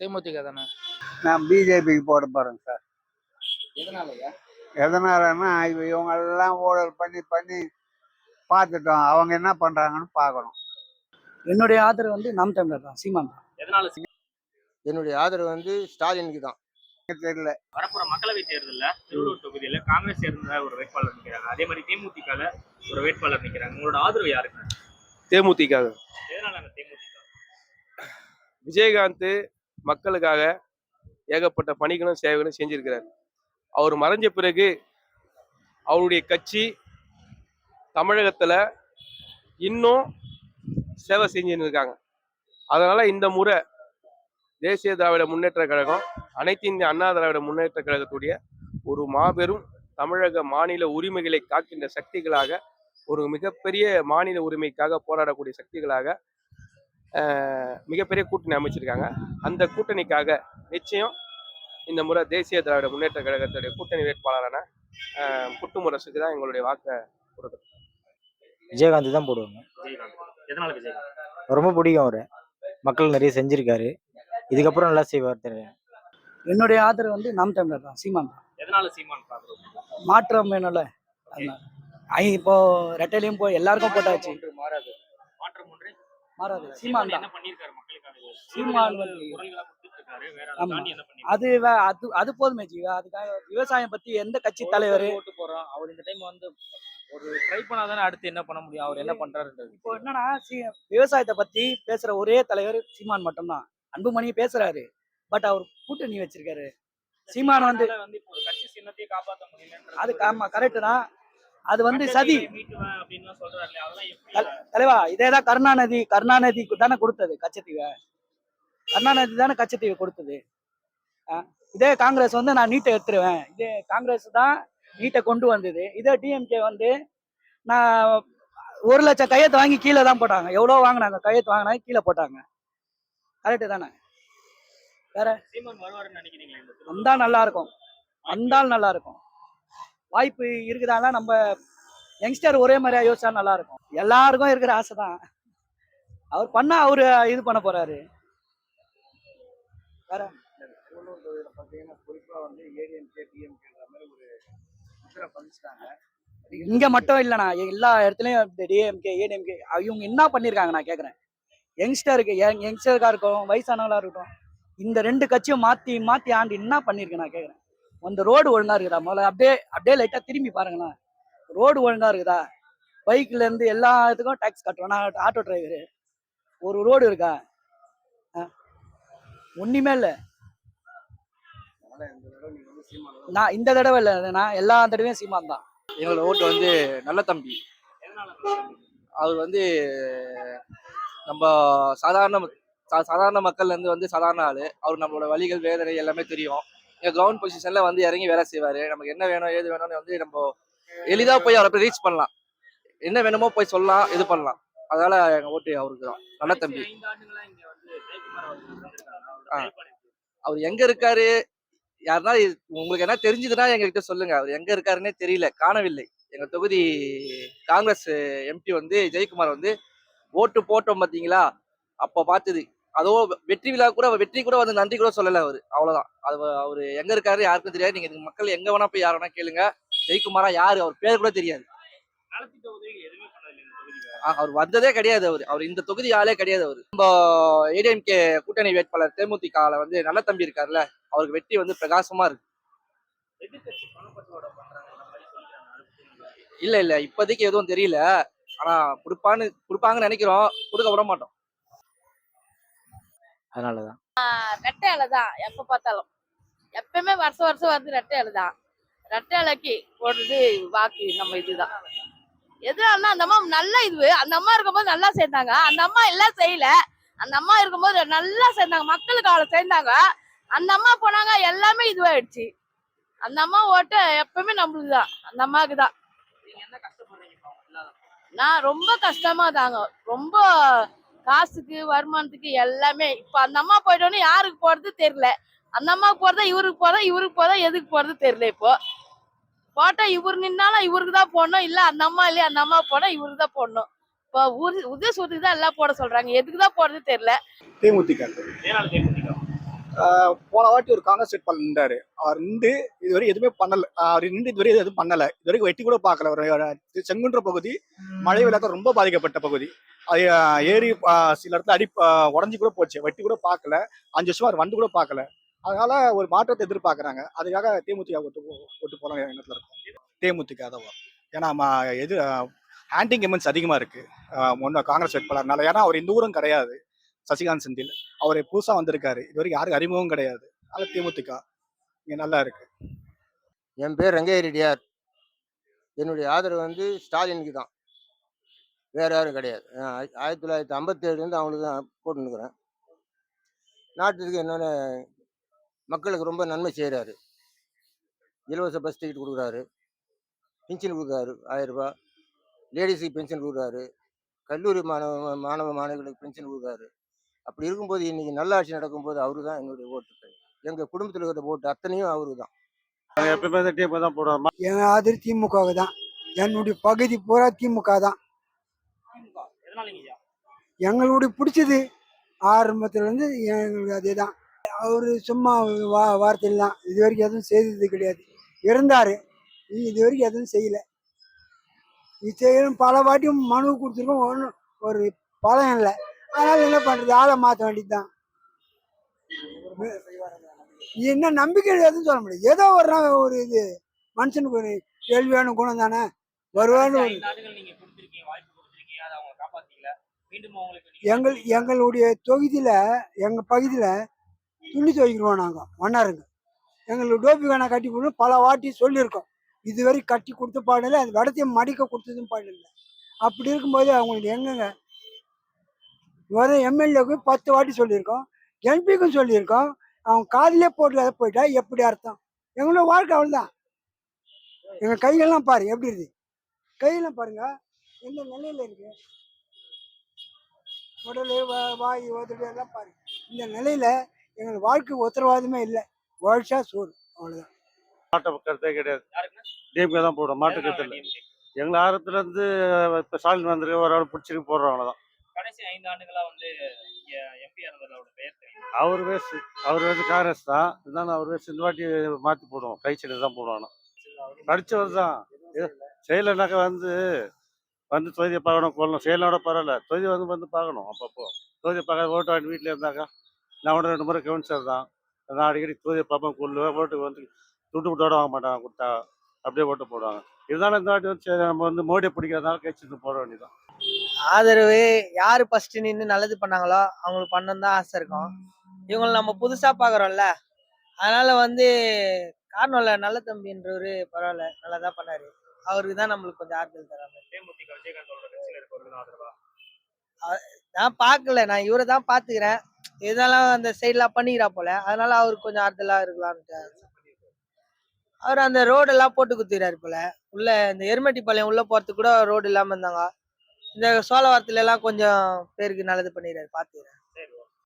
தேமுதிக தானே? நான் பிஜேபிக்கு போட போறேன் சார். எதனாலயா? எதனாலன்னா இவ- இவங்க எல்லாம் ஊழல் பண்ணி பண்ணி பார்த்துட்டோம். அவங்க என்ன பண்றாங்கன்னு பார்க்கணும். என்னுடைய ஆதரவு வந்து நாம் தமிழர் தான் சீமான் தான். எதனால என்னுடைய ஆதரவு வந்து ஸ்டாலினுக்கு தான். தெரியல. வரப்போற மக்களவை தேர்தல்ல திருவள்ளூர் தொகுதியில காங்கிரஸ் சேர்ந்த ஒரு வேட்பாளர் நிக்கிறாங்க. அதே மாதிரி தேமுதிகல ஒரு வேட்பாளர் நிக்கிறாங்க. உங்களோட ஆதரவு யாருக்கு? தேமுதிக எதனால அந்த தேமுதிக விஜயகாந்த் மக்களுக்காக ஏகப்பட்ட பணிகளும் சேவைகளும் செஞ்சிருக்கிறார். அவர் மறைஞ்ச பிறகு அவருடைய கட்சி தமிழகத்தில் இன்னும் சேவை செஞ்சுன்னு இருக்காங்க. அதனால் இந்த முறை தேசிய திராவிட முன்னேற்ற கழகம் அனைத்து இந்திய அண்ணா திராவிட முன்னேற்ற கழகத்துடைய ஒரு மாபெரும் தமிழக மாநில உரிமைகளை காக்கின்ற சக்திகளாக ஒரு மிகப்பெரிய மாநில உரிமைக்காக போராடக்கூடிய சக்திகளாக மிகப்பெரிய கூட்டணி அமைச்சிருக்காங்க. அந்த கூட்டணிக்காக நிச்சயம் இந்த முறை தேசிய திராவிட முன்னேற்ற கழகத்துடைய கூட்டணி வேட்பாளரான புட்டுமுரசுக்கு தான் எங்களுடைய வாக்கை கொடுக்குறோம் விஜயகாந்த் தான் போடுவாங்க. விஜயகாந்த். எதனால விஜயகாந்த்? ரொம்ப பிடிக்கும் அவரு. மக்கள் நிறைய செஞ்சிருக்காரு. இதுக்கப்புறம் நல்லா செய்வார் தெரியும் என்னுடைய ஆதரவு வந்து நாம் தமிழர் தான் சீமான் தான். எதனால சீமான் ஆதரவு? மாற்றம் வேணும்ல. இப்போ ரெட்டையிலையும் போய் எல்லாருக்கும் போட்டாச்சு. மாறாது. மாறாது. சீமான் தான். சீமான் அதை அது அது போதுமே ஜீவா அதுக்காக விவசாயம் பத்தி எந்த கட்சி தலைவர் ஓட்டு போறோம். அவர் இந்த டைம் வந்து ஒரு ட்ரை பண்ணாதானே அடுத்து என்ன பண்ண முடியும்? அவர் என்ன பண்றாருன்றது. இப்போ என்னன்னா விவசாயத்தை பத்தி பேசுற ஒரே தலைவர் சீமான் மட்டும்தான். அன்புமணி பேசுறாரு. பட் அவர் கூட்டணி வச்சிருக்காரு. சீமான் வந்து அது ஆமா கரெக்ட் தான். அது வந்து சதி. தலைவா இதேதான் கருணாநிதி கருணாநிதிக்கு தானே கொடுத்தது கச்சத்தீவை. கருணாநிதி தானே கச்சத்தீவை கொடுத்தது. இதே காங்கிரஸ் வந்து நான் நீட்டை எடுத்துருவேன். இதே காங்கிரஸ் தான் நீட்டை கொண்டு வந்தது. இதே டிஎம்கே வந்து நான் ஒரு லட்சம் கையெழுத்து வாங்கி கீழே தான் போட்டாங்க. எவ்வளோ வாங்கினாங்க? கையெழுத்து வாங்கினாங்க கீழே போட்டாங்க. கரெக்டு தானே? சீமான் வருவாருன்னு நினைக்கிறீங்களா இந்த திருவிழா? வந்தா நல்லா இருக்கும். வந்தால் நல்லா இருக்கும். வாய்ப்பு இருக்குதானா நம்ம யங்ஸ்டர் ஒரே மாதிரியா யோசிச்சா நல்லா இருக்கும் எல்லாருக்கும் இருக்கிற ஆசை தான் அவர் பண்ணா அவரு இது பண்ண போறாரு. வேற? பார்த்தீங்கன்னா குறிப்பாக வந்து மாதிரி ஒரு இங்க மட்டும் இல்லைண்ணா எல்லா இடத்துலயும் டிஎம்கே ஏடிஎம்கே இவங்க என்ன பண்ணிருக்காங்க நான் கேக்குறேன். யங்ஸ்டருக்கு யங்ஸ்டருக்கா இருக்கும் வயசானவங்களா இருக்கட்டும் இந்த ரெண்டு கட்சியும் மாத்தி மாத்தி ஆண்டு என்ன பண்ணிருக்கு நான் கேக்குறேன். அந்த ரோடு ஒழுங்கா இருக்குதா? முதல்ல அப்படியே அப்படியே லைட்டா திரும்பி பாருங்களேன். ரோடு ஒழுங்கா இருக்குதா? பைக்ல இருந்து எல்லா இதுக்கும் டாக்ஸ் கட்டுறோம் நான் ஆட்டோ டிரைவரு ஒரு ரோடு இருக்கா? ஆ? இல்லை. நான் இந்த தடவை இல்லை. நான் எல்லா தடவையும் சீமான் தான். எங்களோட ஓட்டு வந்து நல்ல தம்பி. எதனால அவர் வந்து நம்ம சாதாரண சாதாரண மக்கள்லேருந்து வந்து சாதாரண ஆள். அவர் நம்மளோட வழிகள் வேதனை எல்லாமே தெரியும். இங்க கிரவுண்ட் பொசிஷன்ல வந்து இறங்கி வேலை செய்வாரு. நமக்கு என்ன வேணும் ஏது வேணும்னு வந்து நம்ம எளிதா போய் அவரை போய் ரீச் பண்ணலாம். என்ன வேணுமோ போய் சொல்லலாம் இது பண்ணலாம். அதனால எங்க ஓட்டு அவருக்கு தான். நல்ல தம்பி. ஆ. அவர் எங்க இருக்காரு? யாருன்னா உங்களுக்கு என்ன தெரிஞ்சதுன்னா எங்ககிட்ட சொல்லுங்க. அவர் எங்க இருக்காருன்னே தெரியல காணவில்லை. எங்க தொகுதி காங்கிரஸ் எம்பி வந்து ஜெயக்குமார் வந்து ஓட்டு போட்டோம் பாத்தீங்களா? அப்ப பார்த்தது அதோ வெற்றி விழா கூட வெற்றி கூட வந்து நன்றி கூட சொல்லல அவரு. அவ்வளவுதான். அது அவரு எங்க இருக்காரு யாருக்கும் தெரியாது. நீங்க மக்கள் எங்க வேணா போய் யார் வேணா கேளுங்க. ஜெயக்குமாரா யாரு? அவர் பேர் கூட தெரியாது. அவர் வந்ததே கிடையாது அவர். அவர் இந்த தொகுதி ஆளே கிடையாது அவர். நம்ம ஏடிஎம்கே கூட்டணி வேட்பாளர் தேமுதிகல வந்து நல்ல தம்பி இருக்காருல்ல. அவருக்கு வெற்றி வந்து பிரகாசமா இருக்கு. இல்ல இல்ல இப்போதைக்கு எதுவும் தெரியல. ஆனா கொடுப்பான்னு கொடுப்பாங்கன்னு நினைக்கிறோம். கொடுக்க விட மாட்டோம். அதனாலதான். ரெட்டை இலை தான் எப்போ பார்த்தாலும். எப்பயுமே வருஷம் வருஷம் வருது ரெட்டை இலை தான். ரெட்டை இலைக்கு போடுறது வாக்கு நம்ம இதுதான். எதுனா அந்த அம்மா நல்ல இது. அந்த அம்மா இருக்கும்போது நல்லா சேர்ந்தாங்க. அந்த அம்மா எல்லாம் செய்யல. அந்த அம்மா இருக்கும்போது நல்லா சேர்ந்தாங்க. மக்களுக்கு அவளை சேர்ந்தாங்க. அந்த அம்மா போனாங்க எல்லாமே இதுவாயிடுச்சு. அந்த அம்மா ஓட்டு எப்பவுமே நம்மளுக்கு தான் அந்த அம்மாவுக்கு தான். நான் ரொம்ப கஷ்டமா தாங்க. ரொம்ப காசுக்கு வருமானத்துக்கு எல்லாமே. இப்ப அந்த அம்மா போயிட்டோன்னு யாருக்கு போறது தெரியல. அந்த அம்மா போறதா இவருக்கு போறதா இவருக்கு போறதா எதுக்கு போறது தெரியல இப்போ. போட்டா இவர் நின்னாலும் இவருக்கு தான் போடணும். இல்ல அந்த அம்மா இல்லையா அந்த அம்மா போனா இவருக்கு தான் போடணும். இப்போ உரு உதய சூத்துக்கு தான் எல்லாம் போட சொல்றாங்க. எதுக்கு தான் போறது தெரியல. தேமுதிக? போன வாட்டி ஒரு காங்கிரஸ் வேட்பாளர் நின்றாரு. அவர் நின்று இதுவரை எதுவுமே பண்ணல. அவர் நின்று இதுவரை எதுவும் பண்ணல. இதுவரைக்கும் வெட்டி கூட பார்க்கல. ஒரு செங்குன்ற பகுதி மழை வெள்ளத்தால் ரொம்ப பாதிக்கப்பட்ட பகுதி. அது ஏரி சில இடத்துல அடி உடஞ்சி கூட போச்சு. வெட்டி கூட பார்க்கல. அஞ்சு வருஷமா அவர் வந்து கூட பார்க்கல. அதனால ஒரு மாற்றத்தை எதிர்பார்க்கறாங்க. அதுக்காக தேமுதிக ஓட்டு போ- ஓட்டு போலாம் எண்ணத்துல இருக்கும். தேமுதிக தான். ஏன்னா எது ஹேண்டிங் எமெண்ட்ஸ் அதிகமா இருக்கு. ஆஹ் முன்ன காங்கிரஸ் வேட்பாளர்னால. ஏன்னா அவர் இந்த ஊரும் கிடையாது. சசிகாந்த் செந்தில். அவர் புதுசாக வந்திருக்காரு. இது வரைக்கும் யாருக்கும் அறிமுகம் கிடையாது. அதனால தேமுதிக. இங்கே நல்லா இருக்கு. என் பேர் ரங்கைய ரெட்டியார். என்னுடைய ஆதரவு வந்து ஸ்டாலினுக்கு தான். வேற யாரும் கிடையாது. ஆயிரத்தி தொள்ளாயிரத்தி ஐம்பத்தேழுலேருந்து அவங்களுக்கு தான் போட்டுருக்குறேன் நாட்டுக்கு என்னென்ன மக்களுக்கு ரொம்ப நன்மை செய்கிறாரு இலவச பஸ் டிக்கெட் கொடுக்குறாரு. பென்ஷன் கொடுக்குறாரு. ஆயிரம் ரூபாய். லேடிஸுக்கு பென்ஷன் கொடுக்குறாரு. கல்லூரி மாணவ மாணவ மாணவிகளுக்கு பென்ஷன் கொடுக்குறாரு. அப்படி இருக்கும்போது இன்னைக்கு நல்லாட்சி நடக்கும்போது அவரு தான் என்னுடைய ஓட்டுகள் எங்கள் குடும்பத்தில் இருக்கிற ஓட்டு அத்தனையும் அவரு தான். என் ஆதரவு திமுக தான். என்னுடைய பகுதி பூரா திமுக தான். எங்களுடைய பிடிச்சது ஆரம்பத்துல இருந்து எங்களுக்கு அதே தான். அவர் சும்மா வா வார்த்தையில் தான். இது வரைக்கும் எதுவும் செய்தது கிடையாது. இருந்தார். இது வரைக்கும் எதுவும் செய்யல. இது செய்யணும் பல வாட்டியும் மனு கொடுத்துருக்கோம். ஒன்றும் ஒரு பலன் இல்லை. அதனால என்ன பண்ணுறது ஆளை மாற்ற வேண்டியது தான் என்ன நம்பிக்கை எதுவும் சொல்ல முடியாது. ஏதோ ஒரு நாள் ஒரு இது மனுஷனுக்கு ஒரு கேள்வியான குணம் தானே? வருவான்னு எங்கள் எங்களுடைய தொகுதியில் எங்கள் பகுதியில் துணி துவைக்கிறோம் நாங்கள் மன்னாருங்க எங்களுக்கு டோபி வேணா கட்டி கொடுத்து பல வாட்டி சொல்லியிருக்கோம். இதுவரை கட்டி கொடுத்த பாடல அது வடத்தையும் மடிக்க கொடுத்ததும் பாடல. அப்படி இருக்கும்போது அவங்களுக்கு எங்கங்க வர எம்எல்ஏக்கு பத்து வாட்டி சொல்லியிருக்கோம். எம்பிக்கும் சொல்லியிருக்கோம். அவங்க காதிலே போட்டு போயிட்டா எப்படி அர்த்தம்? எங்களோட வாழ்க்கை அவ்வளோதான் எங்கள் கையெல்லாம் பாரு எப்படி இருக்கு? கையெல்லாம் பாருங்க. எந்த நிலையில இருக்கு? உடல் வா- வாய் உதடு எல்லாம் பாரு. இந்த நிலையில எங்களுக்கு வாழ்க்கை உத்தரவாதமே இல்லை. வாழ்ச்சா சோறு அவ்வளவுதான். மாட்ட கருத்தே கிடையாது. டிஎம்கே தான் போடுவோம். மாட்டு கருத்து இல்லை? எங்களை ஆரத்துல இருந்து இப்ப ஸ்டாலின் வந்திருக்கு ஒரு ஆள் பிடிச்சிருக்கு போடுறவங்க தான். கடைசி ஐந்து ஆண்டுகளா வந்து எம்பி அவர்களோட பெயர் தெரியும்? அவர் வேஸ்ட் அவர் வந்து காங்கிரஸ் தான். இருந்தாலும் அவர் வேஸ்ட் இந்த வாட்டி மாத்தி போடுவோம். கை சைடு தான் போடுவாங்க படிச்சவர் தான். செயலனாக்க வந்து வந்து தொகுதியை பார்க்கணும் கொள்ளணும் செயலோட பரவாயில்ல. தொகுதி வந்து வந்து பார்க்கணும் அப்பப்போ. தொகுதியை பார்க்க ஓட்டு வாங்கி வீட்டில் இருந்தாக்கா நான் உடனே ரெண்டு முறை கவுன்சிலர் தான். நான் அடிக்கடி தொகுதியை பார்ப்பேன் கொள்ளுவேன் ஓட்டுக்கு வந்து துட்டு விட்டோட வாங்க மாட்டாங்க கொடுத்தா அப்படியே ஓட்டு போடுவாங்க. இருந்தாலும் இந்த வாட்டி வந்து சரி நம்ம வந்து மோடியை பிடிக்கிறதுனால கட்சி போட வேண்டியதான் ஆதரவு யாரு ஃபர்ஸ்ட் நின்று நல்லது பண்ணாங்களோ அவங்களுக்கு பண்ணணும் தான் ஆசை இருக்கும். இவங்களை நம்ம புதுசா பாக்குறோம்ல அதனால வந்து காரணம் இல்ல நல்ல தம்பின்றவரு பரவாயில்ல நல்லா தான் பண்ணாரு. அவருக்கு தான் நம்மளுக்கு கொஞ்சம் ஆறுதல் தராங்க. நான் பார்க்கல. நான் இவரை தான் பாத்துக்கிறேன் இதெல்லாம் அந்த சைட்லாம் பண்ணிக்கிறா போல. அதனால அவருக்கு கொஞ்சம் ஆறுதலா இருக்கலாம்ட்டு அவர் அந்த ரோடெல்லாம் போட்டு குத்துக்கிறாரு போல. உள்ள இந்த எருமெட்டிப்பாளையம் உள்ள போறதுக்கு கூட ரோடு இல்லாம இருந்தாங்க. இந்த சோழவரத்துல எல்லாம் கொஞ்சம் பேருக்கு நல்லது பண்ணிடுறாரு பாத்துக்கிறேன்